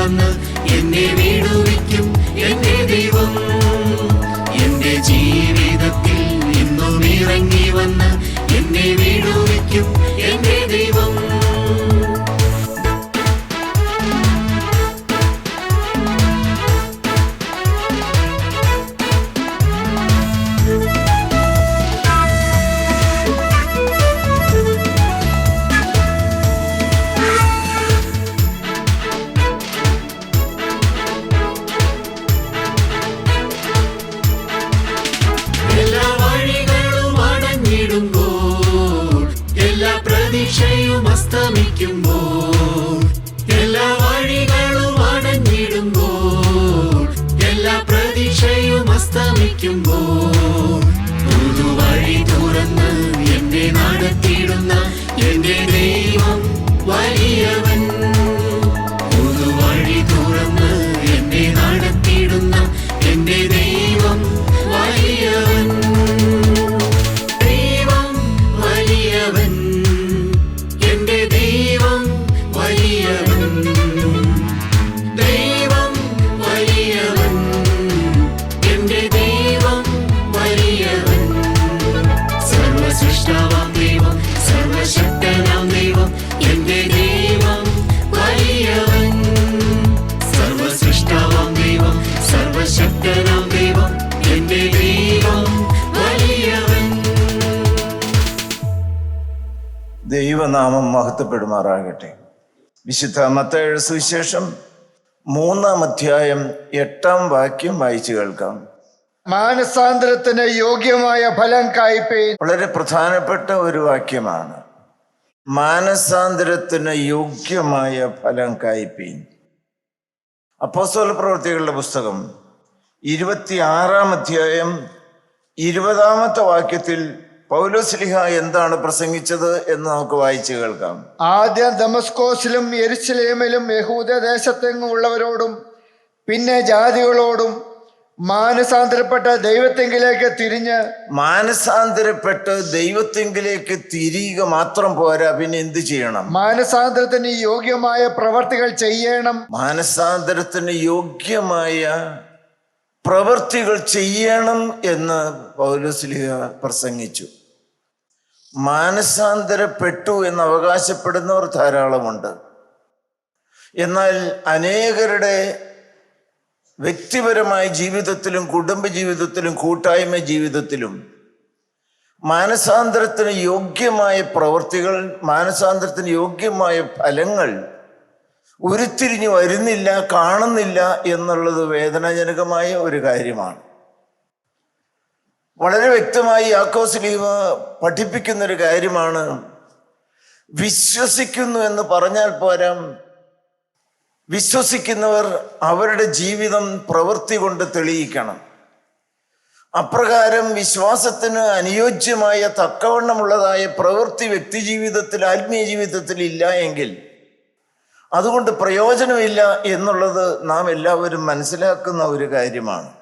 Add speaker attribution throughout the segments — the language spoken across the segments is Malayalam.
Speaker 1: വന്ന് എന്നെ വീടുവിക്കും എന്റെ ദൈവം വിളിക്കുമ്പോൾ പുതുവഴി തുറന്ന് എന്നെ നടത്തിയിടുന്ന എന്റെ ദൈവം വലിയവൻ
Speaker 2: ദൈവനാമം മഹത്വപ്പെടുമാറാകട്ടെ. വിശുദ്ധ മത്തയുടെ സുവിശേഷം മൂന്നാം അധ്യായം എട്ടാം വാക്യം വായിച്ചു കേൾക്കാം.
Speaker 3: മാനസാന്തരത്തിന് യോഗ്യമായ ഫലം കായ്പേൻ
Speaker 2: വളരെ പ്രധാനപ്പെട്ട ഒരു വാക്യമാണ്. മാനസാന്തരത്തിന് യോഗ്യമായ ഫലം കായ്പീൻ അപ്പോസോല പ്രവൃത്തികളുടെ പുസ്തകം ഇരുപത്തിയാറാം അധ്യായം ഇരുപതാമത്തെ വാക്യത്തിൽ പൗലോസ്ലിഹ എന്താണ് പ്രസംഗിച്ചത് എന്ന് നമുക്ക് വായിച്ചു കേൾക്കാം.
Speaker 3: ആദ്യം ദമസ്കോസിലും എരിച്ചിലേമിലും യഹൂദ ദേശത്തെങ്ങും ഉള്ളവരോടും പിന്നെ ജാതികളോടും മാനസാന്തരപ്പെട്ട ദൈവത്തെങ്കിലേക്ക് തിരിഞ്ഞ്
Speaker 2: മാനസാന്തരപ്പെട്ട് ദൈവത്തെങ്കിലേക്ക് തിരിയുക മാത്രം പോരാ പിന്നെ എന്ത് ചെയ്യണം?
Speaker 3: മാനസാന്തരത്തിന് യോഗ്യമായ പ്രവർത്തികൾ ചെയ്യണം.
Speaker 2: മാനസാന്തരത്തിന് യോഗ്യമായ പ്രവർത്തികൾ ചെയ്യണം എന്ന് പൗലോസ്ലിഹ പ്രസംഗിച്ചു. മാനസാന്തരപ്പെട്ടു എന്ന് അവകാശപ്പെടുന്നവർ ധാരാളമുണ്ട്. എന്നാൽ അനേകരുടെ വ്യക്തിപരമായ ജീവിതത്തിലും കുടുംബ ജീവിതത്തിലും കൂട്ടായ്മ ജീവിതത്തിലും മാനസാന്തരത്തിന് യോഗ്യമായ പ്രവൃത്തികൾ മാനസാന്തരത്തിന് യോഗ്യമായ ഫലങ്ങൾ ഉരുത്തിരിഞ്ഞു വരുന്നില്ല കാണുന്നില്ല എന്നുള്ളത് വേദനാജനകമായ ഒരു കാര്യമാണ്. വളരെ വ്യക്തമായി യാക്കോസ് ലീവ പഠിപ്പിക്കുന്ന ഒരു കാര്യമാണ്. വിശ്വസിക്കുന്നു എന്ന് പറഞ്ഞാൽ പോരാ. വിശ്വസിക്കുന്നവർ അവരുടെ ജീവിതം പ്രവൃത്തി കൊണ്ട് തെളിയിക്കണം. അപ്രകാരം വിശ്വാസത്തിന് അനുയോജ്യമായ തക്കവണ്ണമുള്ളതായ പ്രവൃത്തി വ്യക്തി ജീവിതത്തിൽ ആത്മീയ ജീവിതത്തിൽ ഇല്ല എങ്കിൽ അതുകൊണ്ട് പ്രയോജനമില്ല എന്നുള്ളത് നാം എല്ലാവരും മനസ്സിലാക്കുന്ന ഒരു കാര്യമാണ്.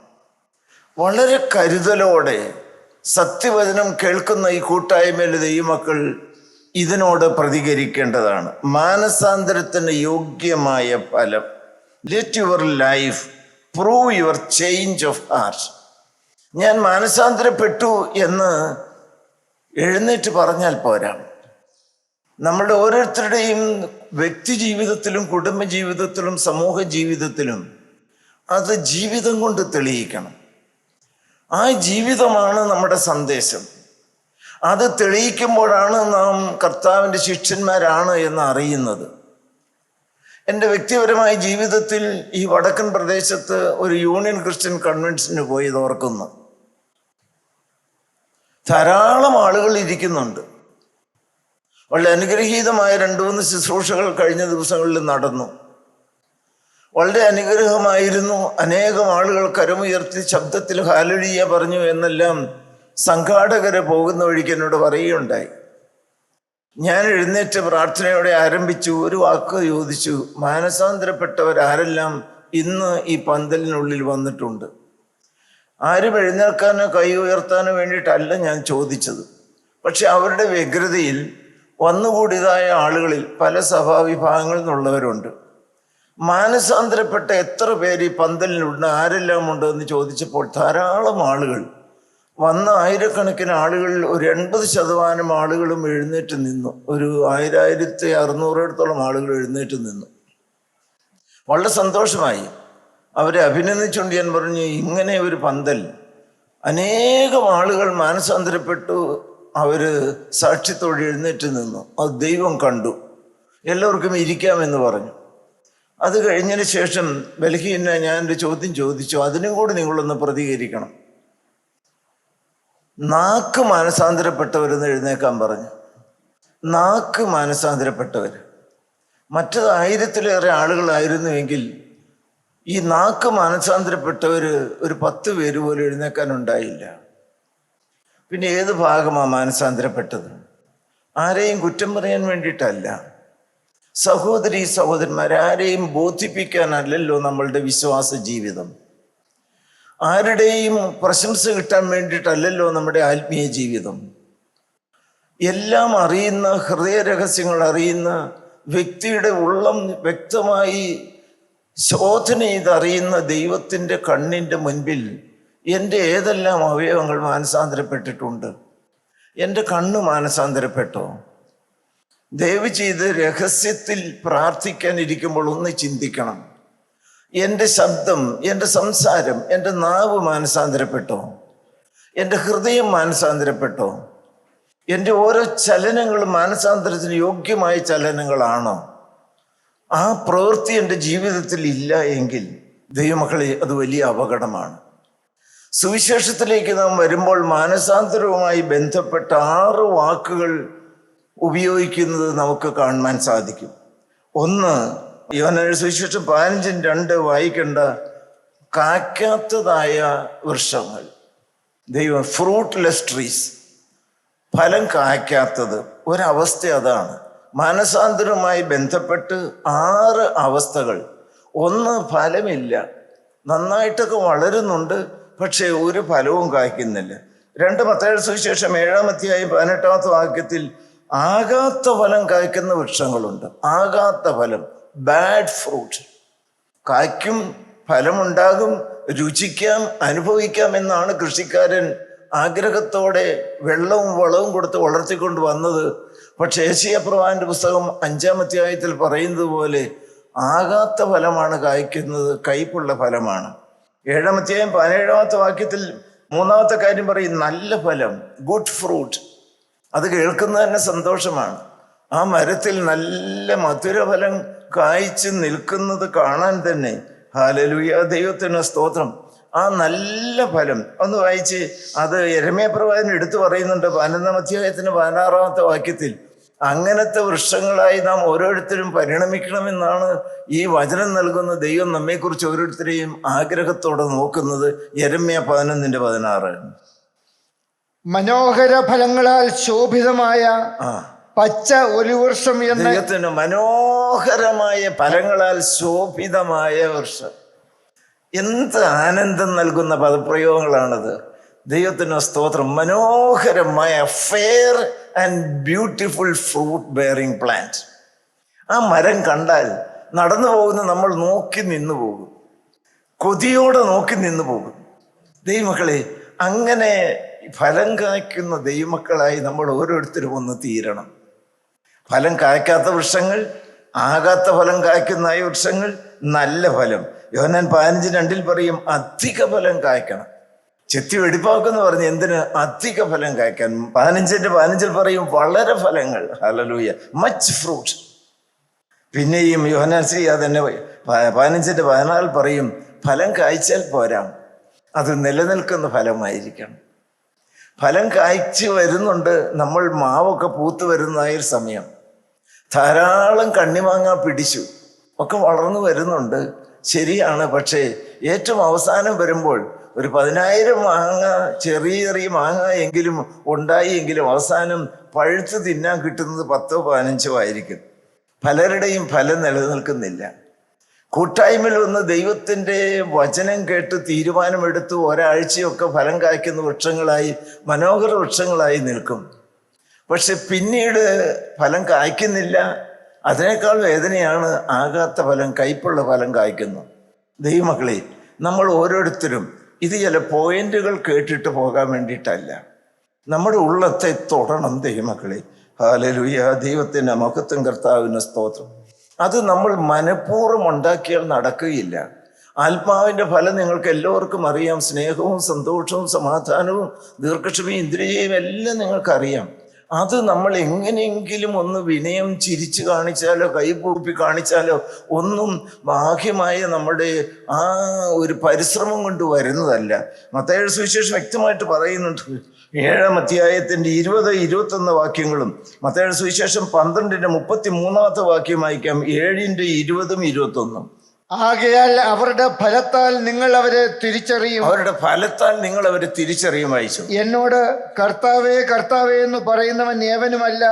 Speaker 2: വളരെ കരുതലോടെ സത്യവചനം കേൾക്കുന്ന ഈ കൂട്ടായ്മയിലെ ദൈവമക്കൾ ഇതിനോട് പ്രതികരിക്കേണ്ടതാണ്. മാനസാന്തരത്തിന് യോഗ്യമായ ഫലം. Let your life prove your change of heart ഞാൻ മാനസാന്തരപ്പെട്ടു എന്ന് എഴുന്നേറ്റ് പറഞ്ഞാൽ പോരാ. നമ്മുടെ ഓരോരുത്തരുടെയും വ്യക്തി ജീവിതത്തിലും കുടുംബ ജീവിതത്തിലും സമൂഹ ജീവിതത്തിലും അത് ജീവിതം കൊണ്ട് തെളിയിക്കണം. ആ ജീവിതമാണ് നമ്മുടെ സന്ദേശം. അത് തെളിയിക്കുമ്പോഴാണ് നാം കർത്താവിന്റെ ശിഷ്യന്മാരാണ് എന്ന് അറിയുന്നത്. എന്റെ വ്യക്തിപരമായ ജീവിതത്തിൽ ഈ വടക്കൻ പ്രദേശത്ത് ഒരു യൂണിയൻ ക്രിസ്ത്യൻ കൺവെൻഷന് പോയി ഓർക്കുന്നു. ധാരാളം ആളുകൾ ഇരിക്കുന്നുണ്ട്. വളരെ അനുഗ്രഹീതമായ രണ്ടു മൂന്ന് ശുശ്രൂഷകൾ കഴിഞ്ഞ ദിവസങ്ങളിൽ നടന്നു. വളരെ അനുഗ്രഹമായിരുന്നു. അനേകം ആളുകൾ കരമുയർത്തി ശബ്ദത്തിൽ ഹാലലിയ പറഞ്ഞു എന്നെല്ലാം സംഘാടകരെ പോകുന്ന വഴിക്ക് എന്നോട് പറയുകയുണ്ടായി. ഞാൻ എഴുന്നേറ്റ് പ്രാർത്ഥനയോടെ ആരംഭിച്ചു. ഒരു വാക്ക് ചോദിച്ചു. മാനസാന്തരപ്പെട്ടവരാരെല്ലാം ഇന്ന് ഈ പന്തലിനുള്ളിൽ വന്നിട്ടുണ്ട്. ആരും എഴുന്നേൽക്കാനോ കൈ ഉയർത്താനോ വേണ്ടിയിട്ടല്ല ഞാൻ ചോദിച്ചത്. പക്ഷെ അവരുടെ വ്യഗ്രതയിൽ വന്നുകൂടിയതായ ആളുകളിൽ പല സഭാവിഭാഗങ്ങളിൽ നിന്നുള്ളവരുണ്ട്. മാനസാന്തരപ്പെട്ട എത്ര പേര് ഈ പന്തലിനുണ്ട് ആരെല്ലാം ഉണ്ട് എന്ന് ചോദിച്ചപ്പോൾ ധാരാളം ആളുകൾ. വന്ന ആയിരക്കണക്കിന് ആളുകളിൽ ഒരു എൺപത് ശതമാനം ആളുകളും എഴുന്നേറ്റ് നിന്നു. ഒരു ആയിരായിരത്തി അറുന്നൂറോടത്തോളം ആളുകൾ എഴുന്നേറ്റ് നിന്നു. വളരെ സന്തോഷമായി. അവരെ അഭിനന്ദിച്ചുകൊണ്ട് ഞാൻ പറഞ്ഞു ഇങ്ങനെ ഒരു പന്തൽ. അനേകം ആളുകൾ മാനസാന്തരപ്പെട്ടു. അവർ സാക്ഷ്യത്തോടെ എഴുന്നേറ്റ് നിന്നു. അത് ദൈവം കണ്ടു. എല്ലാവർക്കും ഇരിക്കാമെന്ന് പറഞ്ഞു. അത് കഴിഞ്ഞതിന് ശേഷം ബലഹീന ഞാൻ എന്റെ ചോദ്യം ചോദിച്ചു. അതിനും കൂടി നിങ്ങളൊന്ന് പ്രതികരിക്കണം. നാക്ക് മാനസാന്തരപ്പെട്ടവരെന്ന് എഴുന്നേക്കാൻ പറഞ്ഞു. നാക്ക് മാനസാന്തരപ്പെട്ടവർ. മറ്റത് ആയിരത്തിലേറെ ആളുകളായിരുന്നുവെങ്കിൽ ഈ നാക്ക് മാനസാന്തരപ്പെട്ടവർ ഒരു പത്ത് പേര് പോലും എഴുന്നേക്കാനുണ്ടായില്ല പിന്നെ ഏത് ഭാഗമാണ് മാനസാന്തരപ്പെട്ടത്? ആരെയും കുറ്റം പറയാൻ വേണ്ടിയിട്ടല്ല. സഹോദരി സഹോദരന്മാരെ ആരെയും ബോധിപ്പിക്കാനല്ലല്ലോ നമ്മളുടെ വിശ്വാസ ജീവിതം. ആരുടെയും പ്രശംസ കിട്ടാൻ വേണ്ടിയിട്ടല്ലല്ലോ നമ്മുടെ ആത്മീയ ജീവിതം. എല്ലാം അറിയുന്ന ഹൃദയരഹസ്യങ്ങൾ അറിയുന്ന വ്യക്തിയുടെ ഉള്ളം വ്യക്തമായി ശോധന ചെയ്തറിയുന്ന ദൈവത്തിന്റെ കണ്ണിന്റെ മുൻപിൽ എന്റെ ഏതെല്ലാം അവയവങ്ങൾ മാനസാന്തരപ്പെട്ടിട്ടുണ്ട്? എന്റെ കണ്ണ് മാനസാന്തരപ്പെട്ടോ? ദയവ് ചെയ്ത് രഹസ്യത്തിൽ പ്രാർത്ഥിക്കാൻ ഇരിക്കുമ്പോൾ ഒന്ന് ചിന്തിക്കണം. എന്റെ ശബ്ദം എന്റെ സംസാരം എന്റെ നാവ് മാനസാന്തരപ്പെട്ടോ? എന്റെ ഹൃദയം മാനസാന്തരപ്പെട്ടോ? എന്റെ ഓരോ ചലനങ്ങളും മാനസാന്തരത്തിന് യോഗ്യമായ ചലനങ്ങളാണോ? ആ പ്രവൃത്തി എന്റെ ജീവിതത്തിൽ ഇല്ല എങ്കിൽ ദൈവമക്കളെ അത് വലിയ അപകടമാണ്. സുവിശേഷത്തിലേക്ക് നാം വരുമ്പോൾ മാനസാന്തരവുമായി ബന്ധപ്പെട്ട ആറ് വാക്കുകൾ ഉപയോഗിക്കുന്നത് നമുക്ക് കാണുവാൻ സാധിക്കും. ഒന്ന് യോനയുടെ സുവിശേഷം പതിനഞ്ചും രണ്ട് വായിക്കേണ്ട കാക്കാത്തതായ വൃക്ഷങ്ങൾ. ദൈവം ഫ്രൂട്ട്ലെസ് ട്രീസ് ഫലം കായ്ക്കാത്തത്. ഒരവസ്ഥ അതാണ്. മാനസാന്തരവുമായി ബന്ധപ്പെട്ട് ആറ് അവസ്ഥകൾ. ഒന്ന് ഫലമില്ല. നന്നായിട്ടൊക്കെ വളരുന്നുണ്ട് പക്ഷേ ഒരു ഫലവും കായ്ക്കുന്നില്ല. രണ്ട് പത്തേഴ് സുവിശേഷം ഏഴാമത്തെയായി പതിനെട്ടാമത്തെ വാക്യത്തിൽ ആകാത്ത ഫലം കായ്ക്കുന്ന വൃക്ഷങ്ങളുണ്ട്. ആകാത്ത ഫലം ബാഡ് ഫ്രൂട്ട് കായ്ക്കും ഫലമുണ്ടാകും രുചിക്കാം അനുഭവിക്കാം എന്നാണ് കൃഷിക്കാരൻ ആഗ്രഹത്തോടെ വെള്ളവും വളവും കൊടുത്ത് വളർത്തിക്കൊണ്ട് വന്നത്. പക്ഷേ ഏശിയ പ്രവാന്റെ പുസ്തകം അഞ്ചാം അധ്യായത്തിൽ പറയുന്നത് പോലെ ആകാത്ത ഫലമാണ് കായ്ക്കുന്നത് കയ്പുള്ള ഫലമാണ്. ഏഴാം അധ്യായം പതിനേഴാമത്തെ വാക്യത്തിൽ മൂന്നാമത്തെ കാര്യം പറയും നല്ല ഫലം ഗുഡ് ഫ്രൂട്ട് അത് കേൾക്കുന്നത് തന്നെ സന്തോഷമാണ്. ആ മരത്തിൽ നല്ല മധുരഫലം കായ്ച്ച് നിൽക്കുന്നത് കാണാൻ തന്നെ. ഹാലലുയ ദൈവത്തിന് സ്തോത്രം. ആ നല്ല ഫലം ഒന്ന് വായിച്ച് അത് എരമയപ്രവാചൻ എടുത്തു പറയുന്നുണ്ട് പതിനൊന്നാം അധ്യായത്തിന് പതിനാറാമത്തെ വാക്യത്തിൽ. അങ്ങനത്തെ വൃക്ഷങ്ങളായി നാം ഓരോരുത്തരും പരിണമിക്കണമെന്നാണ് ഈ വചനം നൽകുന്ന ദൈവം നമ്മെക്കുറിച്ച് ഓരോരുത്തരെയും ആഗ്രഹത്തോടെ നോക്കുന്നത് എരമ്യ പതിനൊന്നിന്റെ പതിനാറ്.
Speaker 3: മനോഹര ഫലങ്ങളാൽ ശോഭിതമായ പച്ച ഒരു വർഷം എന്ന
Speaker 2: ദൈവത്തിന് മനോഹരമായ ഫലങ്ങളാൽ ശോഭിതമായ വർഷം. എന്ത് ആനന്ദം നൽകുന്ന പദപ്രയോഗങ്ങളാണത്. ദൈവത്തിന് സ്തോത്രം. മനോഹരമായ fair and beautiful fruit bearing plant ആ മരം കണ്ടാൽ നടന്നു പോകുന്ന നമ്മൾ നോക്കി നിന്നു പോകും. കൊതിയോടെ നോക്കി നിന്നു പോകും. ദൈവമക്കളെ അങ്ങനെ ഫലം കായ്ക്കുന്ന ദൈവമക്കളായി നമ്മൾ ഓരോരുത്തരും ഒന്ന് തീരണം. ഫലം കായ്ക്കാത്ത വൃക്ഷങ്ങൾ ആകാത്ത ഫലം കായ്ക്കുന്ന വൃക്ഷങ്ങൾ നല്ല ഫലം. യോഹന്നാൻ പതിനഞ്ച് രണ്ടിൽ പറയും അധിക ഫലം കായ്ക്കണം. ചെത്തി വെടിപ്പാക്കെന്ന് പറഞ്ഞ് എന്തിന് അധിക ഫലം കായ്ക്കാൻ? പതിനഞ്ചിന്റെ പതിനഞ്ചിൽ പറയും വളരെ ഫലങ്ങൾ. ഹലലൂയ മച്ച് ഫ്രൂട്ട് പിന്നെയും യോഹന്നാൻ ശ്രീ അതന്നെ പ- പതിനഞ്ചിന്റെ പതിനാലിൽ പറയും ഫലം കായ്ച്ചാൽ പോരാ. അത് നിലനിൽക്കുന്ന ഫലമായിരിക്കണം. ഫലം കായ്ച്ചു വരുന്നുണ്ട്. നമ്മൾ മാവൊക്കെ പൂത്ത് വരുന്നതായ ഒരു സമയം. ധാരാളം കണ്ണിമാങ്ങ പിടിച്ചു. ഒക്കെ വളർന്നു വരുന്നുണ്ട്. ശരിയാണ്. പക്ഷേ ഏറ്റവും അവസാനം വരുമ്പോൾ ഒരു പതിനായിരം മാങ്ങ ചെറിയ ചെറിയ മാങ്ങ എങ്കിലും ഉണ്ടായി എങ്കിലും അവസാനം പഴുത്ത് തിന്നാൻ കിട്ടുന്നത് പത്തോ പതിനഞ്ചോ ആയിരിക്കും. പലരുടെയും ഫലം നിലനിൽക്കുന്നില്ല. കൂട്ടായ്മയിൽ വന്ന് ദൈവത്തിന്റെ വചനം കേട്ട് തീരുമാനമെടുത്ത് ഒരാഴ്ചയൊക്കെ ഫലം കായ്ക്കുന്ന വൃക്ഷങ്ങളായി മനോഹര വൃക്ഷങ്ങളായി നിൽക്കും. പക്ഷെ പിന്നീട് ഫലം കായ്ക്കുന്നില്ല. അതിനേക്കാൾ വേദനയാണ് ആകാത്ത ഫലം കയ്പുള്ള ഫലം കായ്ക്കുന്നു. ദൈവമക്കളെ നമ്മൾ ഓരോരുത്തരും ഇത് ചില പോയിന്റുകൾ കേട്ടിട്ട് പോകാൻ വേണ്ടിയിട്ടല്ല. നമ്മുടെ ഉള്ളത്തെ തൊടണം ദൈവമക്കളെ. ഹാലലുയ ദൈവത്തിന്റെ മഹത്വം കർത്താവിന് സ്തോത്രം. അത് നമ്മൾ മനഃപൂർവം ഉണ്ടാക്കിയാൽ നടക്കുകയില്ല. ആത്മാവിന്റെ ഫലം നിങ്ങൾക്ക് എല്ലാവർക്കും അറിയാം. സ്നേഹവും സന്തോഷവും സമാധാനവും ദീർഘക്ഷമയും ഇന്ദ്രിയയും എല്ലാം നിങ്ങൾക്കറിയാം. അത് നമ്മൾ എങ്ങനെയെങ്കിലും ഒന്ന് വിനയം ചിരിച്ചു കാണിച്ചാലോ കൈപൂപ്പി കാണിച്ചാലോ ഒന്നും ബാഹ്യമായ നമ്മുടെ ആ ഒരു പരിശ്രമം കൊണ്ട് വരുന്നതല്ല. മത്തയുടെ സുവിശേഷം വ്യക്തമായിട്ട് പറയുന്നുണ്ട്. ഏഴാം അധ്യായത്തിന്റെ ഇരുപത് ഇരുപത്തൊന്ന് വാക്യങ്ങളും മത്തയുടെ സുവിശേഷം പന്ത്രണ്ടിന്റെ മുപ്പത്തി മൂന്നാമത്തെ വാക്യം വായിക്കാം. ഏഴിന്റെ ഇരുപതും ഇരുപത്തൊന്നും.
Speaker 3: ആകയാൽ അവരുടെ ഫലത്താൽ നിങ്ങൾ അവരെ തിരിച്ചറിയും.
Speaker 2: അവരുടെ ഫലത്താൽ നിങ്ങൾ അവരെ തിരിച്ചറിയും വായിച്ചു
Speaker 3: എന്നോട് കർത്താവേ കർത്താവേ എന്ന് പറയുന്നവൻ ഏവനുമല്ല.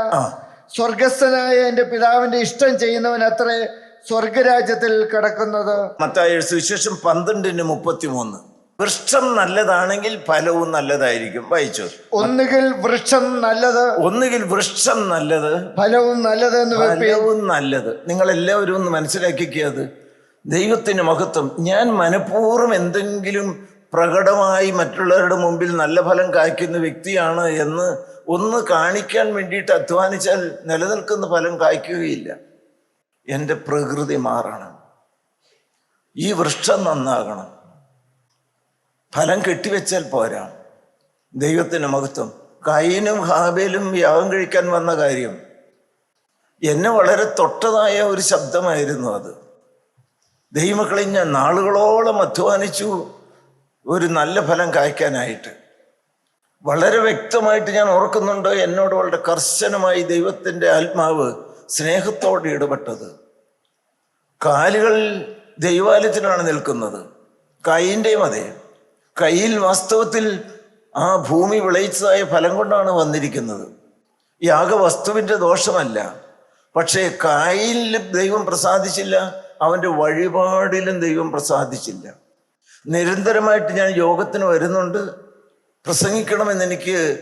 Speaker 3: സ്വർഗസ്ഥനായ എന്റെ പിതാവിന്റെ ഇഷ്ടം ചെയ്യുന്നവൻ അത്രേ സ്വർഗരാജ്യത്തിൽ കിടക്കുന്നത്.
Speaker 2: മത്തായ സുവിശേഷം പന്ത്രണ്ടിന് മുപ്പത്തിമൂന്ന്. വൃക്ഷം നല്ലതാണെങ്കിൽ ഫലവും നല്ലതായിരിക്കും. വായിച്ചു.
Speaker 3: ഒന്നുകിൽ വൃക്ഷം നല്ലത്
Speaker 2: ഒന്നുകിൽ വൃക്ഷം നല്ലത്
Speaker 3: ഫലവും നല്ലത് എന്ന്
Speaker 2: ഫലവും നല്ലത്. നിങ്ങൾ എല്ലാവരും ഒന്ന് മനസ്സിലാക്കിയത് ദൈവത്തിന് മഹത്വം. ഞാൻ മനഃപൂർവം എന്തെങ്കിലും പ്രകടമായി മറ്റുള്ളവരുടെ മുമ്പിൽ നല്ല ഫലം കായ്ക്കുന്ന വ്യക്തിയാണ് എന്ന് ഒന്ന് കാണിക്കാൻ വേണ്ടിയിട്ട് അധ്വാനിച്ചാൽ നിലനിൽക്കുന്ന ഫലം കായ്ക്കുകയില്ല. എന്റെ പ്രകൃതി മാറണം. ഈ വൃക്ഷം നന്നാകണം. ഫലം കെട്ടിവെച്ചാൽ പോരാ. ദൈവത്തിന് മഹത്വം. കൈനും ഹാബേലും യാഗം കഴിക്കാൻ വന്ന കാര്യം. എന്നെ വളരെ തൊട്ടതായ ഒരു ശബ്ദമായിരുന്നു അത്. ദൈവമക്കളെ ഞാൻ നാളുകളോളം അധ്വാനിച്ചു ഒരു നല്ല ഫലം കായ്ക്കാനായിട്ട്. വളരെ വ്യക്തമായിട്ട് ഞാൻ ഓർക്കുന്നുണ്ട് എന്നോട് വളരെ കർശനമായി ദൈവത്തിന്റെ ആത്മാവ് സ്നേഹത്തോടെ ഇടപെട്ടത്. കാലുകൾ ദൈവാലയത്തിലാണ് നിൽക്കുന്നത്. കൈന്റെയും അതെ. കയ്യിൽ വാസ്തവത്തിൽ ആ ഭൂമി വിളയിച്ചതായ ഫലം കൊണ്ടാണ് വന്നിരിക്കുന്നത്. യാഗവസ്തുവിന്റെ ദോഷമല്ല. പക്ഷേ കായിലും ദൈവം പ്രസാദിച്ചില്ല അവന്റെ വഴിപാടിലും ദൈവം പ്രസാദിച്ചില്ല. നിരന്തരമായിട്ട് ഞാൻ യോഗത്തിന് വരുന്നുണ്ട്. പ്രസംഗിക്കണമെന്ന് എനിക്ക്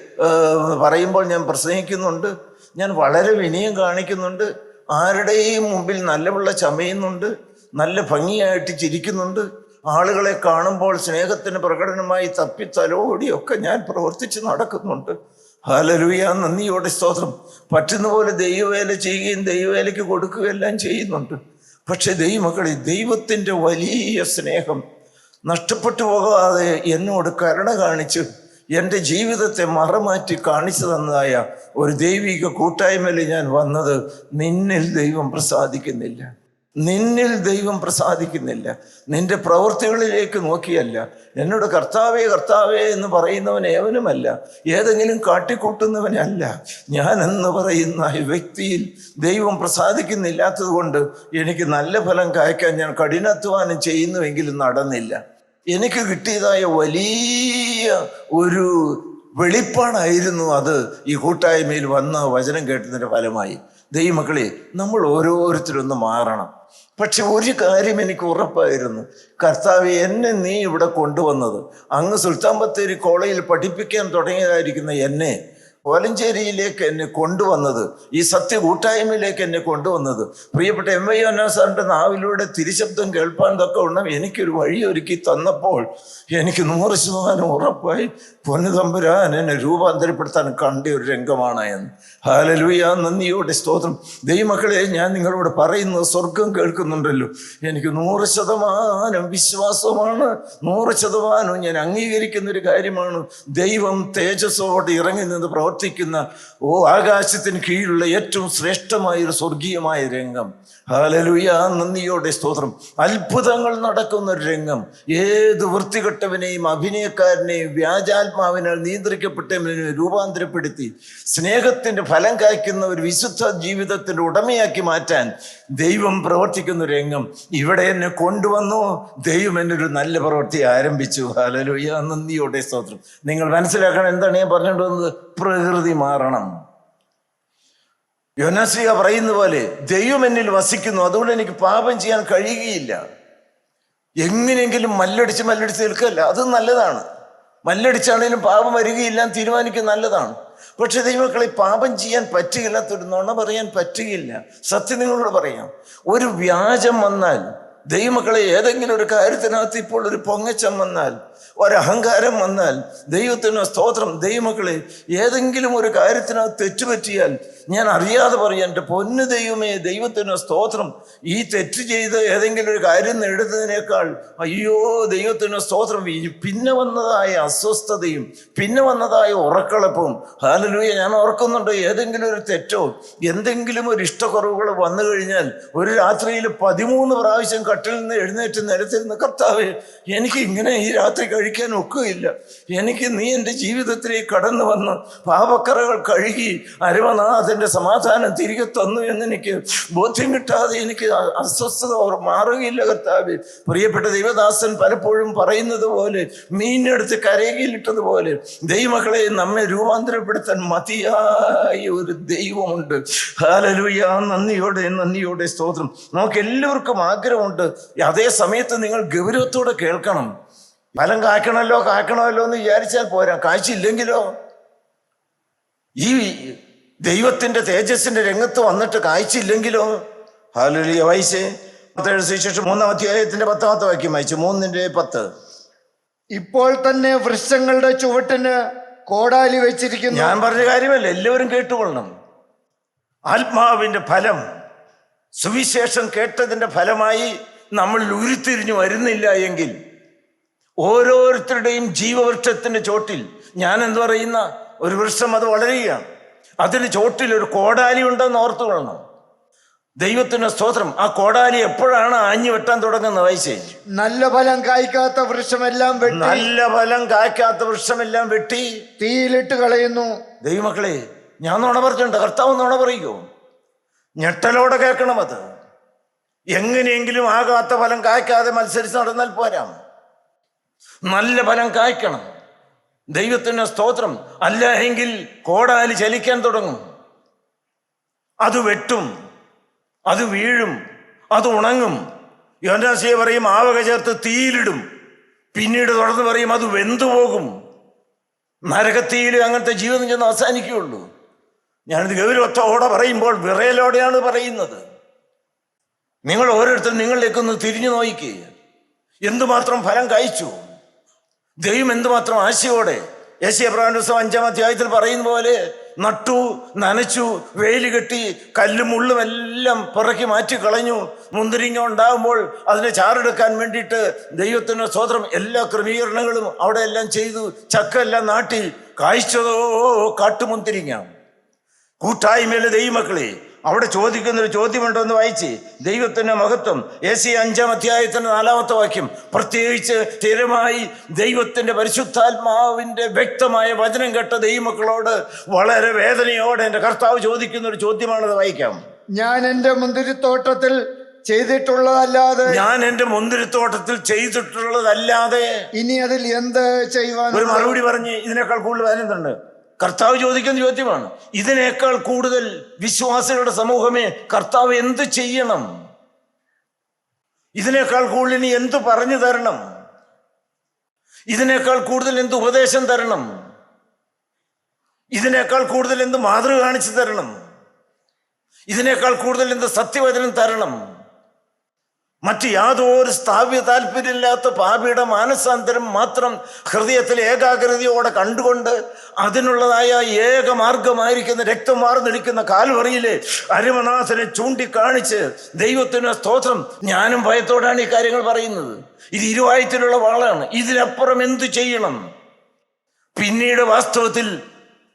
Speaker 2: പറയുമ്പോൾ ഞാൻ പ്രസംഗിക്കുന്നുണ്ട്. ഞാൻ വളരെ വിനയം കാണിക്കുന്നുണ്ട്. ആരുടെയും മുമ്പിൽ നല്ലപിള്ള ചമയുന്നുണ്ട്. നല്ല ഭംഗിയായിട്ട് ചിരിക്കുന്നുണ്ട്. ആളുകളെ കാണുമ്പോൾ സ്നേഹത്തിന് പ്രകടനമായി തപ്പി തലോടിയൊക്കെ ഞാൻ പ്രവർത്തിച്ച് നടക്കുന്നുണ്ട്. ഹാലലുയ നന്ദിയോടെ സ്തോത്രം. പറ്റുന്ന പോലെ ദൈവവേല ചെയ്യുകയും ദൈവവേലയ്ക്ക് കൊടുക്കുകയും എല്ലാം ചെയ്യുന്നുണ്ട്. പക്ഷെ ദൈവമക്കളെ ദൈവത്തിന്റെ വലിയ സ്നേഹം നഷ്ടപ്പെട്ടു പോകാതെ എന്നോട് കരുണ കാണിച്ച് എന്റെ ജീവിതത്തെ മറമാറ്റി കാണിച്ചു തന്നതായ ഒരു ദൈവിക കൂട്ടായ്മയിൽ ഞാൻ വന്നത് നിന്നിൽ ദൈവം പ്രസാദിക്കുന്നില്ല. നിന്നിൽ ദൈവം പ്രസാദിക്കുന്നില്ല. നിന്റെ പ്രവൃത്തികളിലേക്ക് നോക്കിയല്ല. എന്നോട് കർത്താവേ കർത്താവേ എന്ന് പറയുന്നവൻ ഏവനുമല്ല. ഏതെങ്കിലും കാട്ടിക്കൂട്ടുന്നവനല്ല. ഞാൻ എന്ന് പറയുന്ന വ്യക്തിയിൽ ദൈവം പ്രസാദിക്കുന്നില്ലാത്തത് കൊണ്ട് എനിക്ക് നല്ല ഫലം കായ്ക്കാൻ ഞാൻ കഠിനാധ്വാനം ചെയ്യുന്നുവെങ്കിലും നടന്നില്ല. എനിക്ക് കിട്ടിയതായ വലിയ ഒരു വെളിപ്പാടായിരുന്നു അത്. ഈ കൂട്ടായ്മയിൽ വന്ന വചനം കേട്ടതിന്റെ ഫലമായി. ദൈവമക്കളെ നമ്മൾ ഓരോരുത്തരൊന്ന് മാറണം. പക്ഷെ ഒരു കാര്യം എനിക്ക് ഉറപ്പായിരുന്നു. കർത്താവ് എന്നെ നീ ഇവിടെ കൊണ്ടുവന്നത്. അങ്ങ് സുൽത്താൻ ബത്തേരി കോളേജിൽ പഠിപ്പിക്കാൻ തുടങ്ങിയതായിരിക്കുന്ന എന്നെ കോലഞ്ചേരിയിലേക്ക് എന്നെ കൊണ്ടുവന്നത് ഈ സത്യ കൂട്ടായ്മയിലേക്ക് എന്നെ കൊണ്ടുവന്നത്. പ്രിയപ്പെട്ട എം വൈ അന്ന സാറിന്റെ നാവിലൂടെ തിരിശബ്ദം കേൾപ്പാൻ തൊക്കെ ഉണ്ണം എനിക്കൊരു വഴി ഒരുക്കി തന്നപ്പോൾ എനിക്ക് നൂറ് ശതമാനം ഉറപ്പായി. പൊന്നു തമ്പുരാൻ എന്നെ രൂപാന്തരപ്പെടുത്താൻ കണ്ട ഒരു രംഗമാണ് എന്ന് ഹാലലൂയ നന്ദിയോടെ സ്തോത്രം. ദൈവമക്കളെ ഞാൻ നിങ്ങളോട് പറയുന്നത് സ്വർഗം കേൾക്കുന്നുണ്ടല്ലോ. എനിക്ക് നൂറ് ശതമാനം വിശ്വാസമാണ്. നൂറ് ശതമാനം ഞാൻ അംഗീകരിക്കുന്ന ഒരു കാര്യമാണ്. ദൈവം തേജസ്സോടെ ഇറങ്ങി നിന്ന് പ്രവർത്തിക്കുന്ന ഓ ആകാശത്തിന് കീഴിലുള്ള ഏറ്റവും ശ്രേഷ്ഠമായ ഒരു സ്വർഗീയമായ രംഗം. ഹാലലുയ നന്ദിയോടെ സ്തോത്രം. അത്ഭുതങ്ങൾ നടക്കുന്ന ഒരു രംഗം. ഏത് വൃത്തികെട്ടവനെയും അഭിനയക്കാരനെയും വ്യാജാത്മാവിനാൽ നിയന്ത്രിക്കപ്പെട്ട രൂപാന്തരപ്പെടുത്തി സ്നേഹത്തിന്റെ ഫലം കായ്ക്കുന്ന ഒരു വിശുദ്ധ ജീവിതത്തിന്റെ ഉടമയാക്കി മാറ്റാൻ ദൈവം പ്രവർത്തിക്കുന്ന ഒരു രംഗം ഇവിടെ എന്നെ കൊണ്ടുവന്നു. ദൈവം എന്നൊരു നല്ല പ്രവൃത്തി ആരംഭിച്ചു. ഹലലുയ്യ നന്ദിയോടെ സ്തോത്രം. നിങ്ങൾ മനസ്സിലാക്കണം എന്താണ് ഞാൻ പറഞ്ഞുകൊണ്ട് വന്നത്? പ്രകൃതി മാറണം. യോനാശ്രീക പറയുന്ന പോലെ ദൈവം എന്നിൽ വസിക്കുന്നു. അതുകൊണ്ട് എനിക്ക് പാപം ചെയ്യാൻ കഴിയുകയില്ല. എങ്ങനെയെങ്കിലും മല്ലടിച്ച് മല്ലടിച്ച് നിൽക്കല്ല. അത് നല്ലതാണ്. മല്ലടിച്ചാണെങ്കിലും പാപം വരികയില്ല എന്ന് തീരുമാനിക്കുന്നത് നല്ലതാണ്. പക്ഷെ ദൈവമക്കളെ പാപം ചെയ്യാൻ പറ്റുകയില്ലാത്തൊരു നുണ പറയാൻ പറ്റുകയില്ല. സത്യം നിങ്ങളോട് പറയാം. ഒരു വ്യാജം വന്നാൽ ദൈവമക്കളെ ഏതെങ്കിലും ഒരു കാര്യത്തിനകത്ത് ഇപ്പോൾ ഒരു പൊങ്ങച്ചം വന്നാൽ ഒരഹങ്കാരം വന്നാൽ ദൈവത്തിന് സ്തോത്രം. ദൈവമക്കളെ ഏതെങ്കിലും ഒരു കാര്യത്തിനകത്ത് തെറ്റുപറ്റിയാൽ ഞാൻ അറിയാതെ പറയാം എന്റെ പൊന്ന് ദൈവമേ ദൈവത്തിന് സ്തോത്രം. ഈ തെറ്റ് ചെയ്ത് ഏതെങ്കിലും ഒരു കാര്യം നേടുന്നതിനേക്കാൾ അയ്യോ ദൈവത്തിന് സ്തോത്രം. പിന്നെ വന്നതായ അസ്വസ്ഥതയും പിന്നെ വന്നതായ ഉറക്കളപ്പും. ഹാലലൂയ ഞാൻ ഓർക്കുന്നുണ്ട് ഏതെങ്കിലും ഒരു തെറ്റോ എന്തെങ്കിലും ഒരു ഇഷ്ടക്കുറവുകൾ വന്നു കഴിഞ്ഞാൽ ഒരു രാത്രിയിൽ പതിമൂന്ന് പ്രാവശ്യം കട്ടിൽ നിന്ന് എഴുന്നേറ്റ് നിരത്തിരുന്ന കർത്താവ് എനിക്ക് ഇങ്ങനെ ഈ രാത്രി കഴിക്കാൻ ഒക്കുകയില്ല. എനിക്ക് നീ എന്റെ ജീവിതത്തിലേക്ക് കടന്നു വന്ന് പാപക്കറകൾ കഴുകി അരവനാഥന്റെ സമാധാനം തിരികെ തന്നു എന്നെനിക്ക് ബോധ്യം കിട്ടാതെ എനിക്ക് അസ്വസ്ഥത മാറുകയില്ല കർത്താവ്. പ്രിയപ്പെട്ട ദൈവദാസൻ പലപ്പോഴും പറയുന്നത് പോലെ മീനെടുത്ത് കരയിലിട്ടതുപോലെ ദൈവമക്കളെ നമ്മെ രൂപാന്തരപ്പെടുത്താൻ മതിയായ ഒരു ദൈവമുണ്ട്. ഹാലലുയ നന്ദിയോടെ നന്ദിയോടെ സ്തോത്രം. നമുക്ക് എല്ലാവർക്കും ആഗ്രഹമുണ്ട്. അതേ സമയത്ത് നിങ്ങൾ ഗൗരവത്തോടെ കേൾക്കണം. ഫലം കായ്ക്കണമല്ലോ കായ്ക്കണമല്ലോ എന്ന് വിചാരിച്ചാൽ പോരാ. കാഴ്ചയില്ലെങ്കിലോ? ഈ ദൈവത്തിന്റെ തേജസ്സിന്റെ രംഗത്ത് വന്നിട്ട് കാഴ്ചയില്ലെങ്കിലോ? ഹാലുലിയ പത്തേഴ് ശേഷം മൂന്നാം അധ്യായത്തിന്റെ പത്താമത്തെ വാക്യം വായിച്ചു. മൂന്നിന്റെ പത്ത്.
Speaker 3: ഇപ്പോൾ തന്നെ വൃക്ഷങ്ങളുടെ ചുവട്ടിന് കോടാലി വെച്ചിരിക്കുന്നു.
Speaker 2: ഞാൻ പറഞ്ഞ കാര്യമല്ല എല്ലാവരും കേട്ടുകൊള്ളണം. ആത്മാവിന്റെ ഫലം സുവിശേഷം കേട്ടതിന്റെ ഫലമായി നമ്മൾ ഉരുത്തിരിഞ്ഞു വരുന്നില്ല എങ്കിൽ ഓരോരുത്തരുടെയും ജീവവൃക്ഷത്തിന്റെ ചോട്ടിൽ ഞാൻ എന്ത് പറയുന്ന ഒരു വൃക്ഷം അത് വളരുകയാണ്. അതിന് ചോട്ടിൽ ഒരു കോടാലി ഉണ്ടെന്ന് ഓർത്തുകൊള്ളണം ദൈവത്തിന്റെ സ്തോത്രം ആ കോടാലി എപ്പോഴാണ് ആഞ്ഞു വെട്ടാൻ തുടങ്ങുന്നത്? വയസ്സേജ്
Speaker 3: നല്ല ഫലം കായ്ക്കാത്ത വൃക്ഷമെല്ലാം വെട്ടി.
Speaker 2: നല്ല ഫലം കായ്ക്കാത്ത വൃക്ഷമെല്ലാം വെട്ടി.
Speaker 3: തീയിലിട്ട് കളയുന്നു.
Speaker 2: ദൈവമക്കളെ ഞാൻ നുണ പറഞ്ഞിട്ടുണ്ട് കർത്താവ് നുണ പറയോ ഞെട്ടലോടെ കേൾക്കണം അത് എങ്ങനെയെങ്കിലും ആകാത്ത ഫലം കായ്ക്കാതെ മത്സരിച്ച് നടന്നാൽ പോരാ. നല്ല ഫലം കായ്ക്കണം. ദൈവത്തിന്റെ സ്തോത്രം. അല്ല എങ്കിൽ കോടാലി ചലിക്കാൻ തുടങ്ങും. അത് വെട്ടും. അത് വീഴും. അത് ഉണങ്ങും. യോനാസിയെ പറയും ആവക ചേർത്ത് തീയിലിടും. പിന്നീട് തുടർന്ന് പറയും അത് വെന്തുപോകും നരകത്തിയിൽ അങ്ങനത്തെ ജീവിതം ചെന്ന് അവസാനിക്കുകയുള്ളൂ. ഞാനിത് ഗൗരവത്തോടെ പറയുമ്പോൾ വിറയലോടെയാണ് പറയുന്നത്. നിങ്ങൾ ഓരോരുത്തരും നിങ്ങളിലേക്കൊന്ന് തിരിഞ്ഞു നോക്കുക എന്തുമാത്രം ഫലം കഴിച്ചു ദൈവം എന്തുമാത്രം ആശയോടെ യേശയ പ്രാണുസം അഞ്ചാം അധ്യായത്തിൽ പറയുന്ന പോലെ നട്ടു നനച്ചു വെയിൽ കെട്ടി കല്ലും മുള്ളും എല്ലാം പിറക്കി മാറ്റി കളഞ്ഞു. മുന്തിരിങ്ങ ഉണ്ടാകുമ്പോൾ അതിനെ ചാറെടുക്കാൻ വേണ്ടിയിട്ട് ദൈവത്തിന് സ്വതന്ത്രം എല്ലാ ക്രമീകരണങ്ങളും അവിടെ എല്ലാം ചെയ്തു. ചക്ക എല്ലാം നാട്ടി കായ്ച്ചതോ കാട്ടുമുന്തിരിങ്ങ. കൂട്ടായ്മയിലെ ദൈവമക്കളെ അവിടെ ചോദിക്കുന്ന ഒരു ചോദ്യമുണ്ടോ എന്ന് വായിച്ച് ദൈവത്തിന്റെ മഹത്വം. എ സി അഞ്ചാം അധ്യായത്തിന്റെ നാലാമത്തെ വാക്യം പ്രത്യേകിച്ച് സ്ഥിരമായി ദൈവത്തിന്റെ പരിശുദ്ധാത്മാവിന്റെ വ്യക്തമായ വചനം കേട്ട ദൈവമക്കളോട് വളരെ വേദനയോടെ എന്റെ കർത്താവ് ചോദിക്കുന്ന ഒരു ചോദ്യമാണത് വായിക്കാം.
Speaker 3: ഞാൻ എന്റെ മുന്തിരിത്തോട്ടത്തിൽ ചെയ്തിട്ടുള്ളതല്ലാതെ
Speaker 2: ഞാൻ എന്റെ മുന്തിരിത്തോട്ടത്തിൽ ചെയ്തിട്ടുള്ളതല്ലാതെ
Speaker 3: ഇനി അതിൽ എന്ത് ചെയ്യുവാൻ
Speaker 2: ഒരു മറുപടി പറഞ്ഞ് ഇതിനേക്കാൾ കൂടുതൽ വേദനയുണ്ട്. കർത്താവ് ചോദിക്കുന്ന ചോദ്യമാണ്. ഇതിനേക്കാൾ കൂടുതൽ വിശ്വാസികളുടെ സമൂഹമേ കർത്താവ് എന്ത് ചെയ്യണം? ഇതിനേക്കാൾ കൂടുതൽ ഇനി എന്ത് പറഞ്ഞു തരണം? ഇതിനേക്കാൾ കൂടുതൽ എന്ത് ഉപദേശം തരണം? ഇതിനേക്കാൾ കൂടുതൽ എന്ത് മാതൃക കാണിച്ചു തരണം? ഇതിനേക്കാൾ കൂടുതൽ എന്ത് സത്യവചനം തരണം? മറ്റ് യാതൊരു സ്ഥാപ്യ താല്പര്യമില്ലാത്ത പാപിയുടെ മാനസാന്തരം മാത്രം ഹൃദയത്തിൽ ഏകാഗ്രതയോടെ കണ്ടുകൊണ്ട് അതിനുള്ളതായ ഏക മാർഗമായിരിക്കുന്ന രക്തം മാർന്നിരിക്കുന്ന കാൽവറിയിലെ അരുമനാഥനെ ചൂണ്ടിക്കാണിച്ച് ദൈവത്തിന് സ്തോത്രം. ഞാനും ഭയത്തോടാണ് ഈ കാര്യങ്ങൾ പറയുന്നത്. ഇത് ഇരുവായത്തിലുള്ള വാളാണ്. ഇതിനപ്പുറം എന്തു ചെയ്യണം? പിന്നീട് വാസ്തവത്തിൽ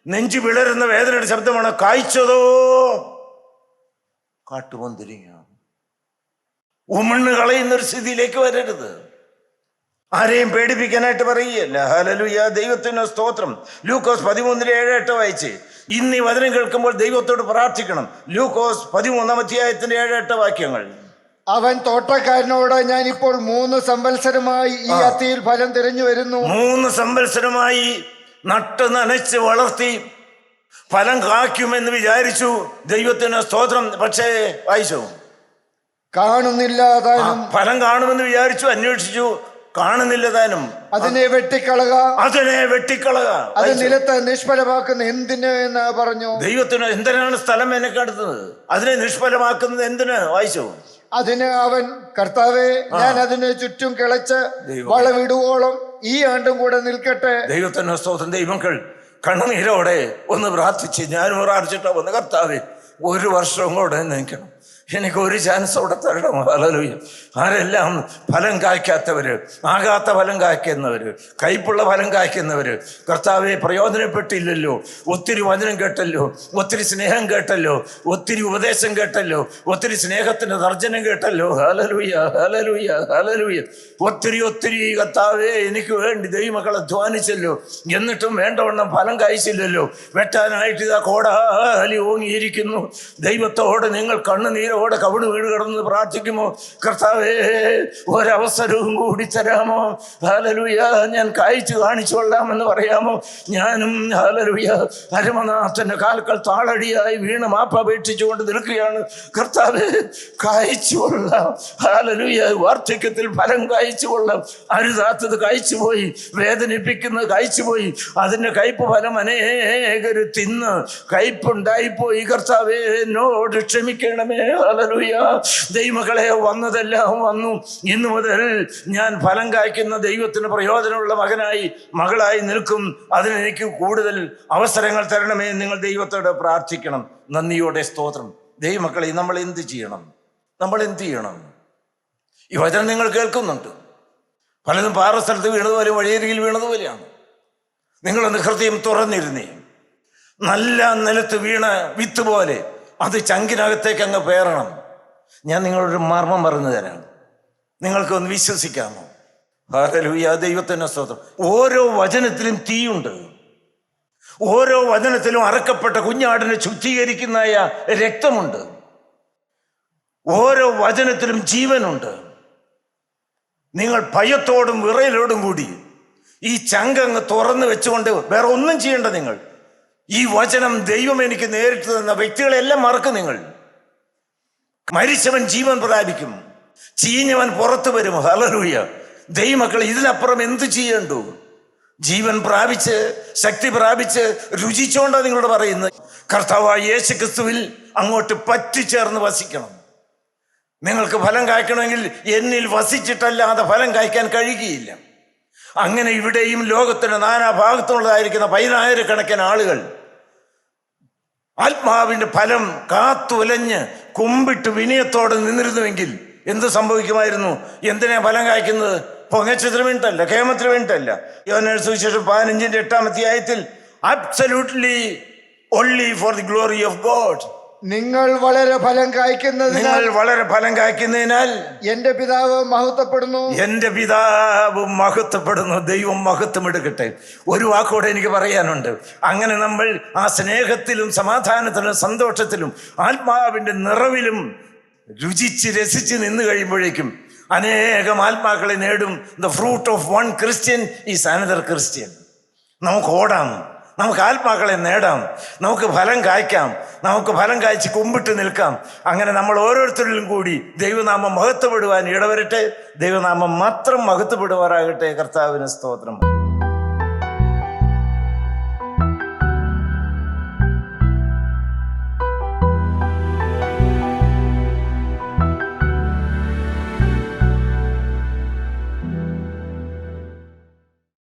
Speaker 2: നെഞ്ചു വിളരുന്ന വേദനയുടെ ശബ്ദമാണ് കായ്ച്ചതോ? കാട്ടുമന്തിരിങ്ങ ഉമണ്ണ് കളയുന്ന ഒരു സ്ഥിതിയിലേക്ക് വരരുത്. ആരെയും പേടിപ്പിക്കാനായിട്ട് പറയുകയല്ല ഹലലുയ ദൈവത്തിന് സ്തോത്രം. ലൂക്കോസ് പതിമൂന്നിലെ ഏഴ് എട്ട് വായിച്ച്. ഇന്ന് ഈ വചനം കേൾക്കുമ്പോൾ ദൈവത്തോട് പ്രാർത്ഥിക്കണം. ലൂക്കോസ് പതിമൂന്നാം അധ്യായത്തിന്റെ ഏഴ് എട്ട് വാക്യങ്ങൾ.
Speaker 3: അവൻ തോട്ടക്കാരനോട് ഞാൻ ഇപ്പോൾ മൂന്ന് സംവത്സരമായി ഈ അത്തിയിൽ ഫലം തിരഞ്ഞു വരുന്നു.
Speaker 2: മൂന്ന് സംവത്സരമായി നട്ട് നനച്ച് വളർത്തി ഫലം കാക്കുമെന്ന് വിചാരിച്ചു ദൈവത്തിന് സ്തോത്രം. പക്ഷേ വായിച്ചു?
Speaker 3: കാണുന്നില്ല താനും
Speaker 2: ഫലം കാണുമെന്ന് വിചാരിച്ചു അന്വേഷിച്ചു കാണുന്നില്ല താനും
Speaker 3: അതിനെ വെട്ടിക്കളക.
Speaker 2: അതിനെ വെട്ടിക്കളക.
Speaker 3: അത് നിലത്ത് നിഷ്ഫലമാക്കുന്ന എന്തിന് എന്ന് പറഞ്ഞു?
Speaker 2: ദൈവത്തിന് എന്തിനാണ് സ്ഥലം എന്നെ കടത്തുന്നത് അതിനെ നിഷ്ഫലമാക്കുന്നത് എന്തിന്? വായിച്ചു.
Speaker 3: അതിന് അവൻ കർത്താവെ ഞാൻ അതിനെ ചുറ്റും കിളച്ച്. വളവിടുവോളം ഈ ആണ്ടും കൂടെ നിൽക്കട്ടെ.
Speaker 2: ദൈവത്തിന് സ്തോത്രം. ദൈവങ്ങൾ കണ്ണുനീരോടെ ഒന്ന് പ്രാർത്ഥിച്ച് ഞാൻ പ്രാർത്ഥിച്ചിട്ട് വന്ന് കർത്താവെ ഒരു വർഷവും കൂടെ നിൽക്കണം. എനിക്ക് ഒരു ചാൻസ് അവിടെ തരണം. അതല്ലോ ആരെല്ലാം ഫലം കായ്ക്കാത്തവർ ആകാത്ത ഫലം കായ്ക്കുന്നവർ കയ്പുള്ള ഫലം കായ്ക്കുന്നവർ കർത്താവെ പ്രയോജനപ്പെട്ടില്ലല്ലോ. ഒത്തിരി വചനം കേട്ടല്ലോ. ഒത്തിരി സ്നേഹം കേട്ടല്ലോ. ഒത്തിരി ഉപദേശം കേട്ടല്ലോ. ഒത്തിരി സ്നേഹത്തിന്റെ ദർജനം കേട്ടല്ലോ. ഹലലൂയ ഹലലൂയ ഹലലൂയ ഒത്തിരി ഒത്തിരി കർത്താവെ എനിക്ക് വേണ്ടി ദൈവമക്കൾ ധ്വാനിച്ചല്ലോ. എന്നിട്ടും വേണ്ടവണ്ണം ഫലം കായ്ച്ചില്ലല്ലോ. വെട്ടാനായിട്ട് ഇതാ കോടാലി ഓങ്ങിയിരിക്കുന്നു. ദൈവത്തോട് നിങ്ങൾ കണ്ണുനീരോടെ കവിട് വീട് കിടന്ന് പ്രാർത്ഥിക്കുമോ? കർത്താവേ ഒരവസരവും കൂടി തരാമോ? ഹാലലുയ ഞാൻ കായ്ച്ചു കാണിച്ചുകൊള്ളാമെന്ന് പറയാമോ? ഞാനും ഹാലലുയ ഹരമനാഥന്റെ കാൽക്കൾ താളടിയായി വീണ് മാപ്പപേക്ഷിച്ചുകൊണ്ട് നിൽക്കുകയാണ്. കർത്താവേ കായ്ച്ചു കൊള്ളാം. ഹാലലുയ വാർദ്ധക്യത്തിൽ ഫലം കായ്ച്ചു കൊള്ളാം. അരുതാത്തത് കായ്ച്ചു പോയി വേദനിപ്പിക്കുന്നത് കായ്ച്ചു പോയി. അതിന്റെ കയ്പ് ഫലം അനേകർ തിന്ന് കയ്പുണ്ടായിപ്പോയി. കർത്താവേ എന്നോട് ക്ഷമിക്കണമേ. ദൈവമക്കളെ വന്നതെല്ലാം വന്നു. ഇന്നു മുതൽ ഞാൻ ഫലം കായ്ക്കുന്ന ദൈവത്തിന് പ്രയോജനമുള്ള മകനായി മകളായി നിൽക്കും. അതിനെനിക്ക് കൂടുതൽ അവസരങ്ങൾ തരണമേ നിങ്ങൾ ദൈവത്തോട് പ്രാർത്ഥിക്കണം. നന്ദിയോടെ സ്തോത്രം. ദൈവമക്കളെ നമ്മൾ എന്ത് ചെയ്യണം? നമ്മൾ എന്ത് ചെയ്യണം? ഈ വചനം നിങ്ങൾ കേൾക്കുന്നുണ്ട്. പലതും പാറ സ്ഥലത്ത് വീണതുപോലെ വഴിയരികിൽ വീണതുപോലെയാണ്. നിങ്ങളൊന്ന് ഹൃദയം തുറന്നിരുന്നേ. നല്ല നിലത്ത് വീണ വിത്ത് പോലെ അത് ചങ്കിനകത്തേക്ക് അങ്ങ് പേറണം. ഞാൻ നിങ്ങളൊരു മർമ്മം പറഞ്ഞു തരാം. നിങ്ങൾക്കൊന്ന് വിശ്വസിക്കാമോ? ഹാലലൂയ ദൈവത്തിന്റെ സ്തോത്രം. ഓരോ വചനത്തിലും തീയുണ്ട്. ഓരോ വചനത്തിലും അറക്കപ്പെട്ട കുഞ്ഞാടിനെ ശുദ്ധീകരിക്കുന്നതായ രക്തമുണ്ട്. ഓരോ വചനത്തിലും ജീവനുണ്ട്. നിങ്ങൾ ഭയത്തോടും വിറയലോടും കൂടി ഈ ചങ്കങ്ങ് തുറന്നു വെച്ചുകൊണ്ട് വേറെ ഒന്നും ചെയ്യേണ്ട നിങ്ങൾ. ഈ വചനം ദൈവം എനിക്ക് നേരിട്ട് തന്ന വ്യക്തികളെല്ലാം മറക്കും നിങ്ങൾ. മരിച്ചവൻ ജീവൻ പ്രാപിക്കും ചീഞ്ഞവൻ പുറത്തു വരും. ഹലലൂയ ദൈവമക്കൾ ഇതിനപ്പുറം എന്ത് ചെയ്യണ്ടു? ജീവൻ പ്രാപിച്ച് ശക്തി പ്രാപിച്ച് രുചിച്ചോണ്ടാ നിങ്ങളോട് പറയുന്നത്. കർത്താവായ യേശു ക്രിസ്തുവിൽ അങ്ങോട്ട് പറ്റിച്ചേർന്ന് വസിക്കണം. നിങ്ങൾക്ക് ഫലം കായ്ക്കണമെങ്കിൽ എന്നിൽ വസിച്ചിട്ടല്ലാതെ ഫലം കായ്ക്കാൻ കഴിയുകയില്ല. അങ്ങനെ ഇവിടെയും ലോകത്തിന്റെ നാനാ ഭാഗത്തുള്ളതായിരിക്കുന്ന പതിനായിരക്കണക്കിന് ആളുകൾ ആത്മാവിന്റെ ഫലം കാത്തുലഞ്ഞ് കുമ്പിട്ട് വിനയത്തോടെ നിന്നിരുന്നുവെങ്കിൽ എന്ത് സംഭവിക്കുമായിരുന്നു? എന്തിനാ ഫലം കായ്ക്കുന്നത്? പൊങ്ങച്ചത്തിന് വേണ്ടിട്ടല്ല കേമത്തിന് വേണ്ടിട്ടല്ല. യോഹന്നാൻ സുവിശേഷം പതിനഞ്ചിന്റെ എട്ടാമത്തെ ആയത്തിൽ absolutely only for the glory of God
Speaker 3: നിങ്ങൾ വളരെ ഫലം കായ്ക്കുന്നത്
Speaker 2: നിങ്ങൾ വളരെ ഫലം കായ്ക്കുന്നതിനാൽ
Speaker 3: എന്റെ പിതാവ് മഹത്വപ്പെടുന്നു.
Speaker 2: എന്റെ പിതാവ് മഹത്വപ്പെടുന്നു. ദൈവം മഹത്വം എടുക്കട്ടെ. ഒരു വാക്കോടെ എനിക്ക് പറയാനുണ്ട്. അങ്ങനെ നമ്മൾ ആ സ്നേഹത്തിലും സമാധാനത്തിലും സന്തോഷത്തിലും ആത്മാവിന്റെ നിറവിലും രുചിച്ച് രസിച്ച് നിന്ന് കഴിയുമ്പോഴേക്കും അനേകം ആത്മാക്കളെ നേടും. The fruit of one Christian is another Christian നമുക്ക് ഓടാം. നമുക്ക് ആത്മാക്കളെ നേടാം. നമുക്ക് ഫലം കായ്ക്കാം. നമുക്ക് ഫലം കായ്ച്ച് കുമ്പിട്ട് നിൽക്കാം. അങ്ങനെ നമ്മൾ ഓരോരുത്തരിലും കൂടി ദൈവനാമം മഹത്വപ്പെടുവാൻ ഇടവരട്ടെ. ദൈവനാമം മാത്രം മഹത്വപ്പെടുവാറാകട്ടെ കർത്താവിന് സ്തോത്രം.